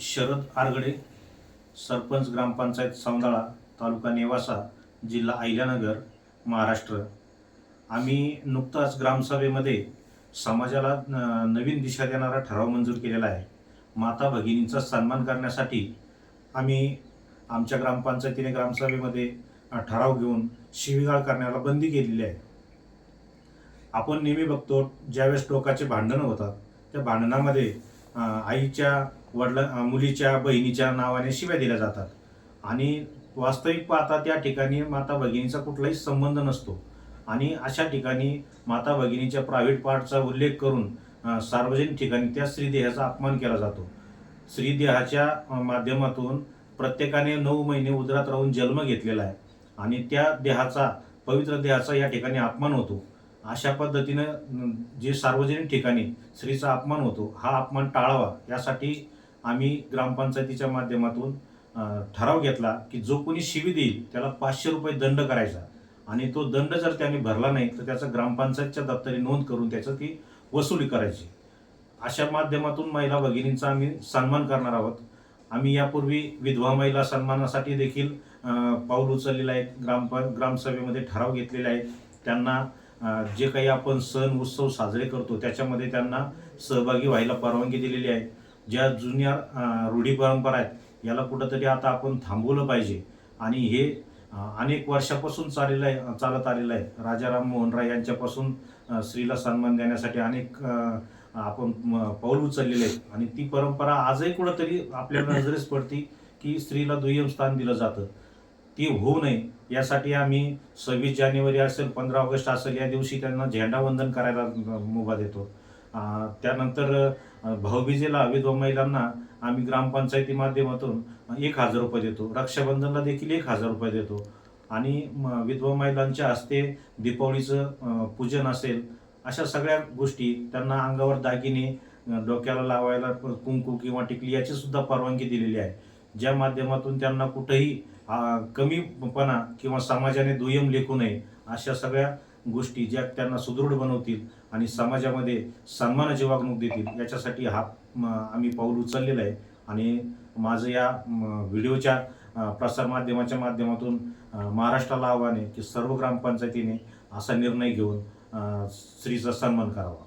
शरद आरगडे सरपंच ग्रामपंचायत सौंदाळा तालुका नेवासा जिल्हा अहिल्यानगर महाराष्ट्र. आम्ही नुकताच ग्रामसभेमध्ये समाजाला नवीन दिशा देणारा ठराव मंजूर केलेला आहे. माता भगिनींचा सन्मान करण्यासाठी आम्ही आमच्या ग्रामपंचायतीने ग्रामसभेमध्ये ठराव घेऊन शिवीगाळ करण्याला बंदी केलेली आहे. आपण नेहमी बघतो ज्यावेळेस टोकाचे भांडणं होतात त्या भांडणामध्ये आईच्या वडिला मुलीच्या बहिणीच्या नावाने शिव्या दिल्या जातात. आणि वास्तविक पाहता त्या ठिकाणी माता भगिनीचा कुठलाही संबंध नसतो. आणि अशा ठिकाणी माता भगिनीच्या प्रायव्हेट पार्टचा उल्लेख करून सार्वजनिक ठिकाणी त्या स्त्रीदेहाचा अपमान केला जातो. स्त्रीदेहाच्या माध्यमातून प्रत्येकाने नऊ महिने उदरात राहून जन्म घेतलेला आहे. आणि त्या देहाचा पवित्र देहाचा या ठिकाणी अपमान होतो. अशा पद्धतीनं जे सार्वजनिक ठिकाणी स्त्रीचा अपमान होतो हा अपमान टाळावा यासाठी आम्ही ग्रामपंचायतीच्या माध्यमातून ठराव घेतला की जो कोणी शिवी देईल त्याला पाचशे रुपये दंड करायचा. आणि तो दंड जर त्याने भरला नाही तर त्याचा ग्रामपंचायतच्या दप्तरी नोंद करून त्याचं ती वसुली करायची. अशा माध्यमातून महिला भगिनींचा आम्ही सन्मान करणार आहोत. आम्ही यापूर्वी विधवा महिला सन्मानासाठी देखील पाऊल उचललेलं आहे. ग्राम ग्रामसभेमध्ये ठराव घेतलेले आहेत त्यांना जे काही आपण सण उत्सव साजरे करतो त्याच्यामध्ये त्यांना सहभागी व्हायला परवानगी दिलेली आहे. ज्या जुन्या रूढी परंपरा आहेत याला कुठंतरी आता आपण थांबवलं पाहिजे. आणि हे अनेक वर्षापासून चाललेलं आहे चालत आलेलं आहे. राजाराम मोहन राय यांच्यापासून स्त्रीला सन्मान देण्यासाठी अनेक आपण म- पाऊल उचललेले आहेत. आणि ती परंपरा आजही कुठंतरी आपल्या नजरेस पडती की स्त्रीला दुय्यम स्थान दिलं जातं. ती होऊ नये यासाठी आम्ही सव्वीस जानेवारी असेल पंधरा ऑगस्ट असेल या दिवशी त्यांना झेंडावंदन करायला मुभा देतो. त्यानंतर भाऊबीजेला विधवा महिलांना आम्ही ग्रामपंचायती माध्यमातून एक हजार रुपये देतो. रक्षाबंधनला देखील एक हजार रुपये देतो. आणि म, विधवा महिलांच्या हस्ते दीपावलीचं पूजन असेल अशा सगळ्या गोष्टी त्यांना अंगावर दागिने डोक्याला लावायला कुंकू किंवा टिकली याची सुद्धा परवानगी दिलेली आहे. ज्या माध्यमातून त्यांना कुठेही कमीपणा किंवा समाजाने दुय्यम लेखू नये अशा सगळ्या गोष्टी ज्या त्यांना सुदृढ बनवतील आणि समाजामध्ये सन्मानाची वागणूक देतील याच्यासाठी हा आम्ही पाऊल उचललेलं आहे. आणि माझं या व्हिडिओच्या प्रसारमाध्यमाच्या माध्यमातून महाराष्ट्राला आव्हान आहे की सर्व ग्रामपंचायतीने असा निर्णय घेऊन स्त्रीचा सन्मान करावा.